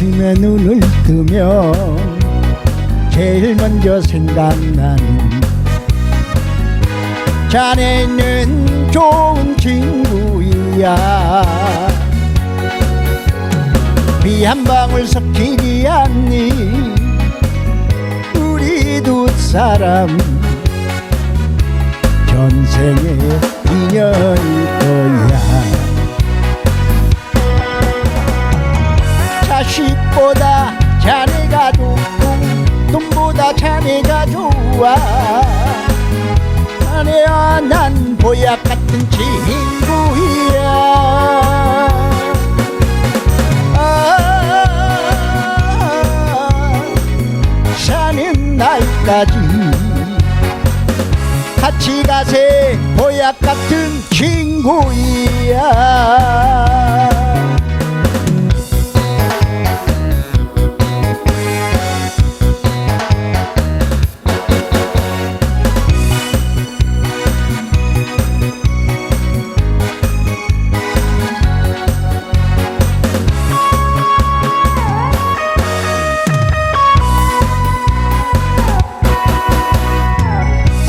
아침에 눈을 뜨면 제일 먼저 생각나는 자네는 좋은 친구야. 비 한 방울 섞이지 않니? 우리 두 사람. 전생의 인연일 거야. 자식 보다 자네가 좋고 돈보다 자네가 좋아. 자네와 난 보약 같은 친구야. 아, 사는 날까지 같이 가세 보약 같은 친구야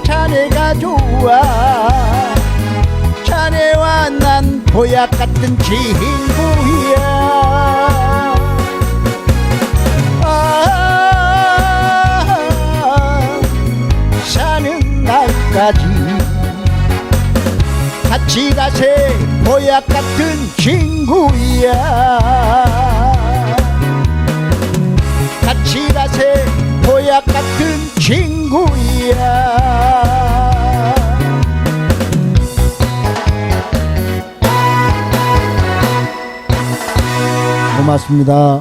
자네가 좋아. 자네와 난 보약 같은 친구야. 아, 사는 날까지 같이 가세. 보약 같은 친구야. 같이 가세 보약 같은 친구야 고맙습니다.